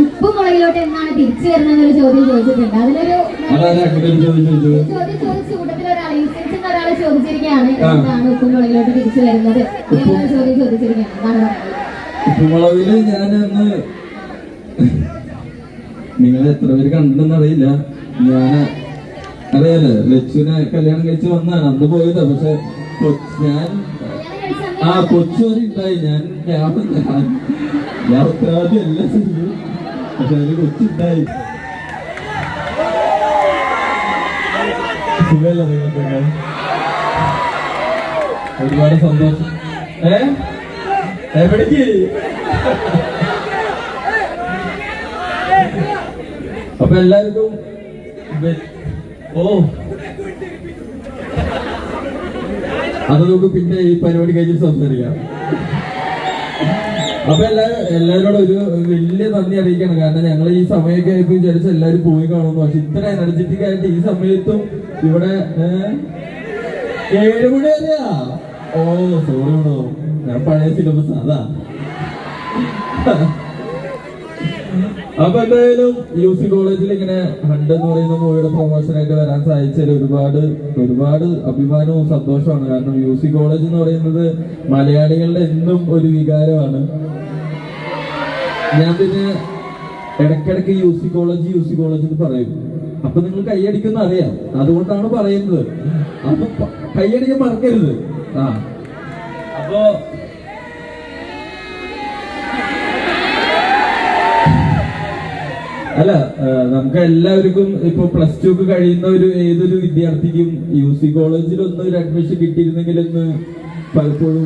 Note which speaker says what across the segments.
Speaker 1: ഉപ്പ് മുളകിലോട്ട് എന്നാണ് തിരിച്ചു വരുന്നതെന്നൊരു ചോദ്യം ചോദിച്ചിട്ടുണ്ട്. അതിലൊരു
Speaker 2: ചോദ്യം
Speaker 1: ചോദിച്ചു കൂട്ടത്തിൽ ഒരാൾ ഇൻസ്റ്റൻസ് ഒരാൾ ചോദിച്ചിരിക്കുകയാണ്. എന്താണ് ഉപ്പ് മുളകിലോട്ട് തിരിച്ചു വരുന്നത്? എന്നൊരു ചോദ്യം ചോദിച്ചിരിക്കുകയാണ്. എന്താണ്
Speaker 2: ഉപ്പുമുളകിൽ ഞാനന്ന് നിങ്ങൾ എത്ര പേര് കണ്ടിട്ടുണ്ടെന്ന് അറിയില്ല ഞാൻ അറിയാലോ ലച്ചുവിനെ കല്യാണം കഴിച്ച് വന്നാണ് അന്ന് പോയതാ. പക്ഷെ ഞാൻ ആ കൊച്ചു വരെ ഉണ്ടായി. ഞാൻ ഞാൻ ഞാൻ എല്ലാം ചെയ്തു പക്ഷെ അതിന് കൊച്ചുണ്ടായി. സുഖമല്ലേ നിങ്ങൾക്കൊക്കെ ഒരുപാട് സന്തോഷം. ഏ? എവിടേക്ക്? അപ്പൊ എല്ലാവർക്കും ഓ. അത് നമുക്ക് പിന്നെ ഈ പരിപാടി കഴിഞ്ഞ് സംസാരിക്കാം. അപ്പൊ എല്ലാരും എല്ലാവരോടും ഒരു വലിയ നന്ദി അറിയിക്കണം. കാരണം ഞങ്ങൾ ഈ സമയമൊക്കെ ആയപ്പോ വിചാരിച്ച എല്ലാരും പോയി കാണുന്നു പക്ഷെ ഇത്ര എനർജറ്റിക് ആയിട്ട് ഈ സമയത്തും ഇവിടെ ഏഴ് മണി ഓ സോറി ഞാൻ പഴയ സിലബസ് അതാ. അപ്പൊ എന്തായാലും യു സി കോളേജിൽ ഇങ്ങനെ ഹണ്ട് എന്ന് പറയുന്ന മൂവിയുടെ പ്രൊമോഷൻ ആയിട്ട് വരാൻ സാധിച്ചതിൽ ഒരുപാട് ഒരുപാട് അഭിമാനവും സന്തോഷമാണ് കാരണം യു സി കോളേജ് എന്ന് പറയുന്നത് മലയാളികളുടെ എന്നും ഒരു വികാരമാണ്. ഞാൻ പിന്നെ ഇടയ്ക്കിടയ്ക്ക് U C college U C college എന്ന് പറയും. അപ്പൊ നിങ്ങൾ കൈയടിക്കുന്ന അറിയാം. അതുകൊണ്ടാണ് പറയുന്നത്. അപ്പൊ കൈയടിക്കാൻ മറക്കരുത്. ആ. അപ്പോ അല്ല നമുക്ക് എല്ലാവർക്കും ഇപ്പൊ പ്ലസ് ടു ഒക്കെ കഴിയുന്ന ഒരു ഏതൊരു വിദ്യാർത്ഥിക്കും യു സി കോളേജിൽ ഒന്ന് ഒരു അഡ്മിഷൻ കിട്ടിയിരുന്നെങ്കിൽ ഒന്ന് പലപ്പോഴും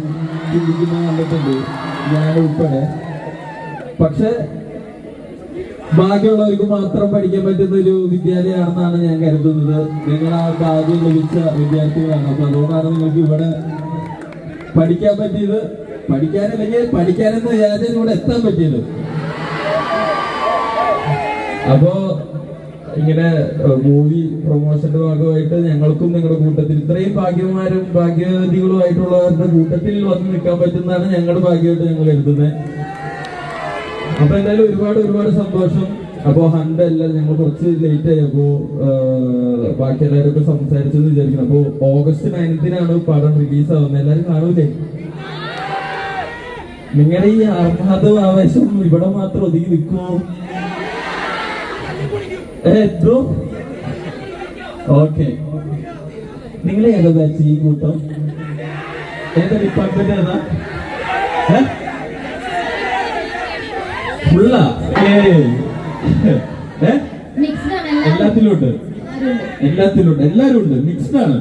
Speaker 2: ചിന്തിക്കുന്ന കണ്ടിട്ടുണ്ട്. ഞാൻ ഉൾപ്പെടെ. പക്ഷെ ബാക്കിയുള്ളവർക്ക് മാത്രം പഠിക്കാൻ പറ്റുന്ന ഒരു വിദ്യാലയമാണെന്നാണ് ഞാൻ കരുതുന്നത്. നിങ്ങൾ ആ ഭാഗ്യം ലഭിച്ച വിദ്യാർത്ഥികളാണ്. അപ്പൊ അതുകൊണ്ടാണ് നിങ്ങൾക്ക് ഇവിടെ പഠിക്കാൻ പറ്റിയത്. പഠിക്കാനല്ലെങ്കിൽ പഠിക്കാനെന്ന് വിചാരിച്ചാൽ ഇവിടെ എത്താൻ പറ്റിയത്. അപ്പോ ഇങ്ങനെ മൂവി പ്രൊമോഷന്റെ ഭാഗമായിട്ട് ഞങ്ങൾക്കും നിങ്ങളുടെ കൂട്ടത്തിൽ ഇത്രയും ഭാഗ്യന്മാരും ഭാഗ്യവതികളുമായിട്ടുള്ളവരുടെ കൂട്ടത്തിൽ വന്ന് നിൽക്കാൻ പറ്റുന്നതാണ് ഞങ്ങളുടെ ഭാഗ്യമായിട്ട് ഞങ്ങൾ കരുതുന്നത്. അപ്പൊ എന്തായാലും ഒരുപാട് ഒരുപാട് സന്തോഷം. അപ്പോ ഹണ്ട് അല്ല ഞങ്ങൾ കുറച്ച് ലേറ്റ് ആയി. അപ്പോ ആ, ബാക്കി എല്ലാവരും സംസാരിച്ചെന്ന് വിചാരിക്കുന്നു. അപ്പോ ഓഗസ്റ്റ് നയൻത്തിനാണ് പടം റിലീസ് ആവുന്നത്. എല്ലാരും കാണൂലേ? നിങ്ങളുടെ ഈ ആഹ്ലാദവും ആവേശം ഇവിടെ മാത്രം ഒതുങ്ങി നിൽക്കുമോ എന്തോ ഓക്കെ. നിങ്ങളെ ഏതാ ബാച്ച് ഈ കൂട്ടം? ഏതാ ഡിപ്പാർട്ട്മെന്റ് ഏതാ? ഏ? ഫുള്ളാ എല്ലാത്തിലും ഉണ്ട് എല്ലാത്തിലും ഉണ്ട് എല്ലാരും ഉണ്ട് മിക്സ്ഡ് ആണ്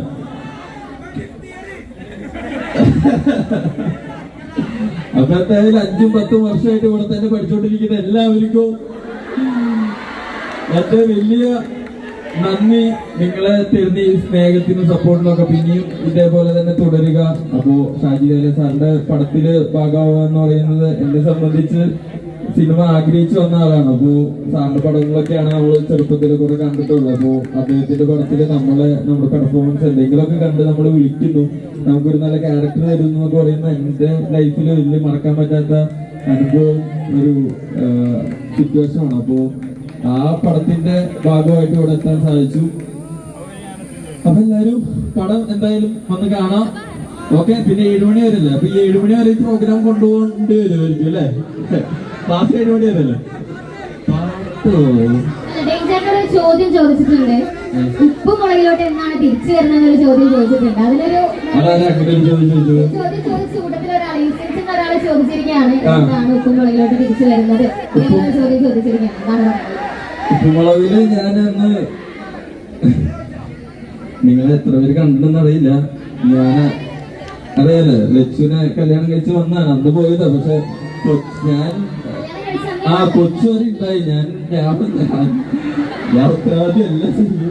Speaker 2: അപ്പൊ എന്തായാലും അഞ്ചും പത്തും വർഷമായിട്ട് ഇവിടെ തന്നെ പഠിച്ചുകൊണ്ടിരിക്കുന്ന എല്ലാവർക്കും എന്റെ വലിയ നന്ദി. നിങ്ങളെ തരുന്ന ഈ സ്നേഹത്തിനും സപ്പോർട്ടിനും ഒക്കെ പിന്നെയും ഇതേപോലെ തന്നെ തുടരുക. അപ്പോ ഷാജി സാറിന്റെ പടത്തിൽ ഭാഗമാവുക എന്ന് പറയുന്നത് എന്നെ സംബന്ധിച്ച് സിനിമ ആഗ്രഹിച്ചു വന്ന ആളാണ്. അപ്പോ സാറിന്റെ പടങ്ങളൊക്കെയാണ് നമ്മൾ ചെറുപ്പത്തിൽ കുറെ കണ്ടിട്ടുള്ളത്. അപ്പോ അദ്ദേഹത്തിന്റെ പടത്തിൽ നമ്മളെ നമ്മുടെ പെർഫോമൻസ് എന്തെങ്കിലുമൊക്കെ കണ്ട് നമ്മൾ വിളിക്കുന്നു. നമുക്കൊരു നല്ല ക്യാരക്ടർ തരുന്നു എന്നൊക്കെ പറയുന്ന എന്റെ ലൈഫിൽ വലിയ മറക്കാൻ പറ്റാത്ത അനുഭവം ഒരു സിറ്റുവേഷൻ ആണ്. അപ്പോ ആ പടത്തിന്റെ ഭാഗമായിട്ട് ഇവിടെ എത്താൻ സാധിച്ചു. അപ്പൊ എല്ലാരും പടം എന്തായാലും വന്ന് കാണാം. ഓക്കെ പിന്നെ ഏഴുമണി വരല്ലേ അപ്പൊ ഈ ഏഴുമണി വരെ ഈ പ്രോഗ്രാം കൊണ്ടുപോകേണ്ടി വരുമായിരിക്കും അല്ലേ? ക്ലാസ് ഏഴുമണി വരല്ലേ
Speaker 1: ചോദ്യം ചോദിച്ചിട്ടുണ്ട്. ഉപ്പ് മുളകിലോട്ട് എന്നാണ് തിരിച്ചു ചോദ്യം ചോദിച്ചിട്ടുണ്ട്. അതിലൊരു
Speaker 2: ചോദ്യം ചോദിച്ചത്?
Speaker 1: ചോദിച്ച കൂട്ടത്തിൽ ഒരാൾ ഇൻസ്റ്റൻസ് ഒരാൾ ചോദിച്ചിരിക്കുകയാണ്.
Speaker 2: ആ.
Speaker 1: എന്താണ് ഉപ്പ് മുളകിലോട്ട് തിരിച്ചു വരുന്നത്? ചോദ്യം ചോദിച്ചിരിക്കുകയാണ്.
Speaker 2: ഉപ്പുമുളകിൽ ഞാനന്ന് നിങ്ങൾ എത്ര പേര് കണ്ടിട്ടുണ്ടെന്ന് അറിയില്ല. ഞാൻ അറിയാലോ ലച്ചുവിനെ കല്യാണം കഴിച്ച് വന്നാണ്. അന്ന് പോയതാ. പക്ഷെ ഞാൻ ആ കൊച്ചു വരെ ഉണ്ടായി. ഞാൻ ഞാൻ ഞാൻ ഞാൻ എല്ലാം ചെയ്തു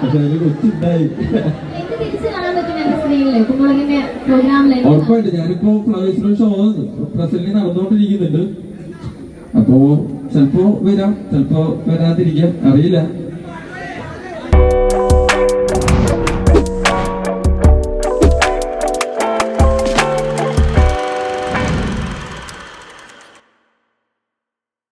Speaker 2: പക്ഷെ അതിന് കൊച്ചുണ്ടായി ഉറപ്പായിട്ട് ഞാനിപ്പോ ഫ്ലവേഴ്സിന് ഷോ പ്രസന്റ് നടന്നുകൊണ്ടിരിക്കുന്നുണ്ട്. അപ്പോ ചിലപ്പോ വരാം. ചിലപ്പോ വരാതിരിക്കാം. അറിയില്ല.